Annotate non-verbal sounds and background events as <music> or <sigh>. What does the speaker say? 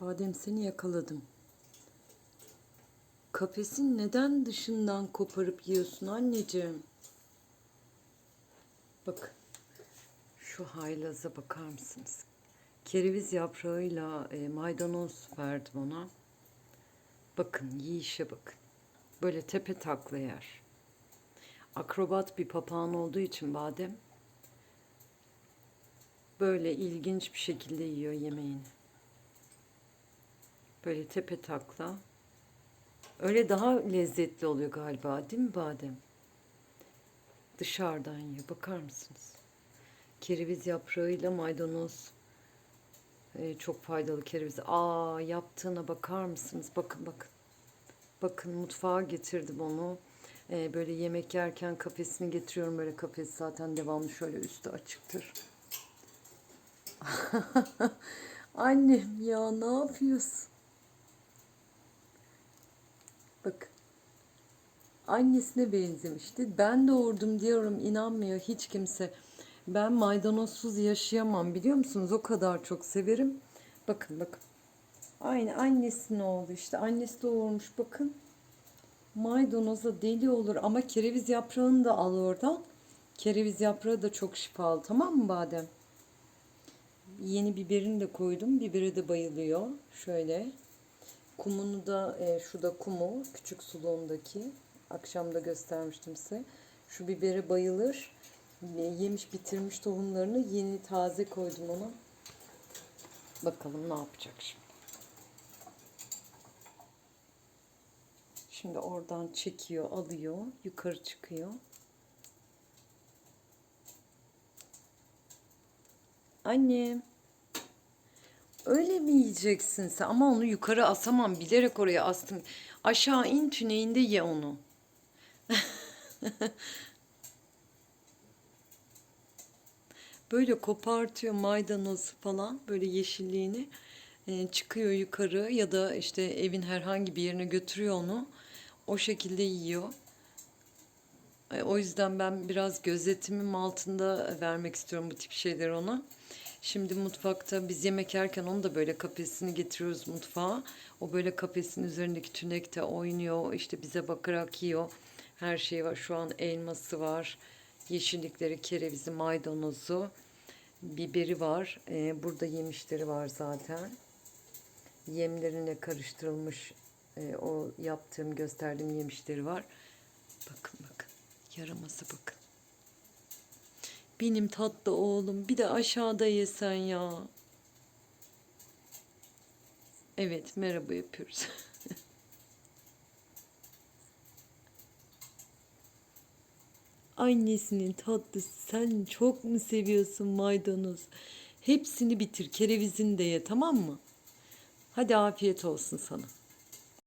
Badem seni yakaladım. Kafesin neden dışından koparıp yiyorsun anneciğim? Bak. Şu haylaza bakar mısınız? Kereviz yaprağıyla e, maydanoz verdim ona. Bakın yiyişe bakın. Böyle tepe takla yer. Akrobat bir papağan olduğu için badem böyle ilginç bir şekilde yiyor yemeğini. Böyle tepe takla. Öyle daha lezzetli oluyor galiba değil mi badem? Dışarıdan yiyor. Bakar mısınız? Kereviz yaprağıyla maydanoz. Ee, çok faydalı kereviz. Aa yaptığına bakar mısınız? Bakın bakın. Bakın mutfağa getirdim onu. Ee, böyle yemek yerken kafesini getiriyorum. Böyle kafesi zaten devamlı şöyle üstü açıktır. <laughs> Annem ya ne yapıyorsun? Bak. Annesine benzemişti. Ben doğurdum diyorum inanmıyor hiç kimse. Ben maydanozsuz yaşayamam biliyor musunuz? O kadar çok severim. Bakın bakın. Aynı annesinin oldu işte. Annesi doğurmuş bakın. Maydanoza deli olur ama kereviz yaprağını da al oradan. Kereviz yaprağı da çok şifalı tamam mı badem? Yeni biberini de koydum. Bibere de bayılıyor. Şöyle. Kumunu da e, şu da kumu. Küçük suluğundaki. Akşamda göstermiştim size. Şu bibere bayılır. E, yemiş bitirmiş tohumlarını yeni taze koydum ona. Bakalım ne yapacak şimdi. Şimdi oradan çekiyor, alıyor, yukarı çıkıyor. Annem. Öyle mi yiyeceksin sen? Ama onu yukarı asamam. Bilerek oraya astım. Aşağı in tüneyinde ye onu. <laughs> Böyle kopartıyor maydanozu falan. Böyle yeşilliğini. Ee, çıkıyor yukarı ya da işte evin herhangi bir yerine götürüyor onu. O şekilde yiyor. E, O yüzden ben biraz gözetimim altında vermek istiyorum bu tip şeyleri ona. Şimdi mutfakta biz yemek yerken onu da böyle kafesini getiriyoruz mutfağa. O böyle kafesin üzerindeki tünekte oynuyor. işte bize bakarak yiyor. Her şey var. Şu an elması var. Yeşillikleri, kerevizi, maydanozu, biberi var. E, burada yemişleri var zaten. Yemlerine karıştırılmış e, o yaptığım, gösterdiğim yemişleri var. Bakın bakın. Yaraması bakın. Benim tatlı oğlum bir de aşağıda yesen ya. Evet merhaba yapıyoruz. <laughs> Annesinin tatlısı sen çok mu seviyorsun maydanoz? Hepsini bitir kerevizini de ye tamam mı? Hadi afiyet olsun sana.